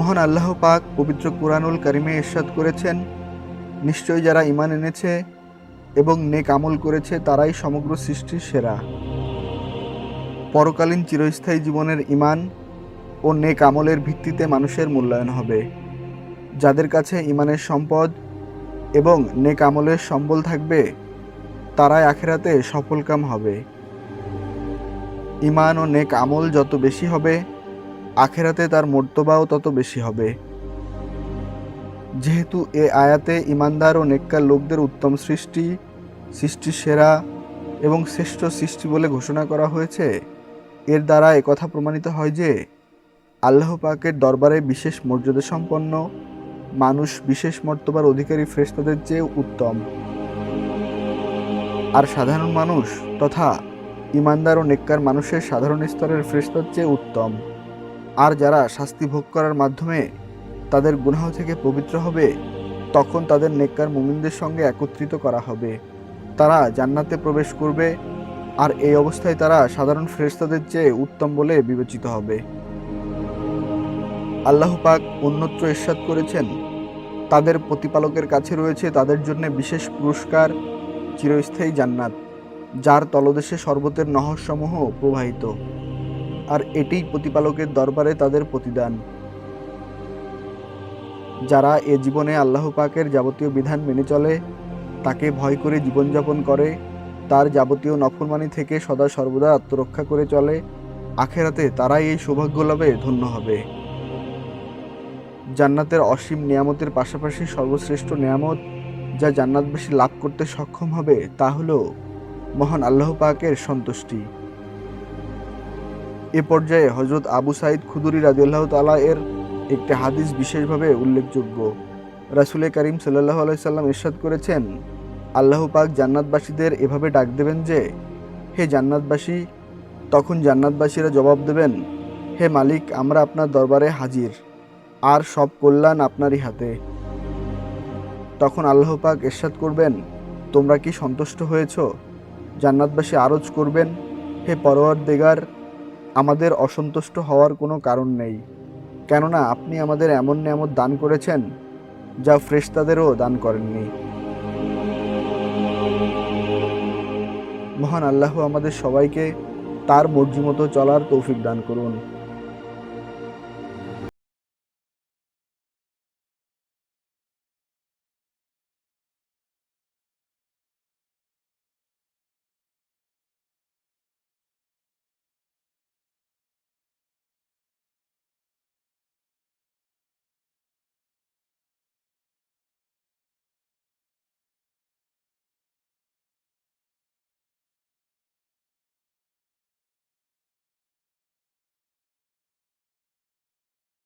মহান আল্লাহ পাক পবিত্র কুরআনুল কারিমে ইরশাদ করেছেন। নিশ্চয়ই যারা ঈমান এনেছে এবং নেক আমল করেছে, তারাই সমগ্র সৃষ্টির সেরা। পরকালীন চিরস্থায়ী জীবনের ঈমান ও নেক আমলের ভিত্তিতে মানুষের মূল্যায়ন হবে। যাদের কাছে ঈমানের সম্পদ এবং নেক আমলের সম্বল থাকবে, তারাই আখেরাতে সফলকাম হবে। ঈমান ও নেক আমল যত বেশি হবে আখেরাতে তার মর্তবাও তত বেশি হবে। যেহেতু এ আয়াতে ইমানদার ও নেককার লোকদের উত্তম সৃষ্টি, সৃষ্টির সেরা এবং শ্রেষ্ঠ সৃষ্টি বলে ঘোষণা করা হয়েছে, এর দ্বারা একথা প্রমাণিত হয় যে আল্লাহ পাকের দরবারে বিশেষ মর্যাদা সম্পন্ন মানুষ, বিশেষ মর্তবার অধিকারী ফ্রেস্তাদের চেয়ে উত্তম। আর সাধারণ মানুষ তথা ইমানদার ও নেককার মানুষের সাধারণ স্তরের ফ্রেস্তার চেয়ে উত্তম। আর যারা শাস্তি ভোগ করার মাধ্যমে তাদের গুনাহ থেকে পবিত্র হবে, তখন তাদের নেককার মুমিনদের সঙ্গে একত্রিত করা হবে। তারা জান্নাতে প্রবেশ করবে, আর এই অবস্থায় তারা সাধারণ ফেরেশতাদের চেয়ে উত্তম বলে বিবেচিত হবে। আল্লাহ পাক অন্যত্র ইরশাদ করেছেন, তাদের প্রতিপালকের কাছে রয়েছে তাদের জন্য বিশেষ পুরস্কার, চিরস্থায়ী জান্নাত, যার তলদেশে শরবতের নহরসমূহ প্রবাহিত। আর এটিই প্রতিপালকের দরবারে তাদের প্রতিদান। যারা এ জীবনে আল্লাহ পাকের যাবতীয় বিধান মেনে চলে, তাকে ভয় করে জীবনযাপন করে, তার যাবতীয় নফরমানি থেকে সদা সর্বদা আত্মরক্ষা করে চলে, আখেরাতে তারাই এই সৌভাগ্য লাভে ধন্য হবে। জান্নাতের অসীম নিয়ামতের পাশাপাশি সর্বশ্রেষ্ঠ নিয়ামত যা জান্নাতবাসী লাভ করতে সক্ষম হবে, তা হলো মহান আল্লাহ পাকের সন্তুষ্টি। এ পর্যায়ে হজরত আবু সাইদ খুদুরি রাজিউল্লাহ তালা এর একটি হাদিস বিশেষভাবে উল্লেখযোগ্য। রাসুলে করিম সাল্লাহ আলাইসাল্লাম ইরশাদ করেছেন, আল্লাহ পাক জান্নাতবাসীদের এভাবে ডাক দেবেন যে, হে জান্নাতবাসী, তখন জান্নাতবাসীরা জবাব দেবেন, হে মালিক, আমরা আপনার দরবারে হাজির, আর সব কল্যাণ আপনারই হাতে। তখন আল্লাহ পাক ইরশাদ করবেন, তোমরা কি সন্তুষ্ট হয়েছ? জান্নাতবাসী আরজ করবেন, হে পরোয়ার দেগার আমাদের অসন্তুষ্ট হওয়ার কোনো কারণ নেই। কেননা আপনি আমাদের এমন নেমত দান করেছেন, যা ফ্রেস্তাদেরও দান করেননি। মহান আল্লাহ আমাদের সবাইকে তার মর্জি মতো চলার তৌফিক দান করুন।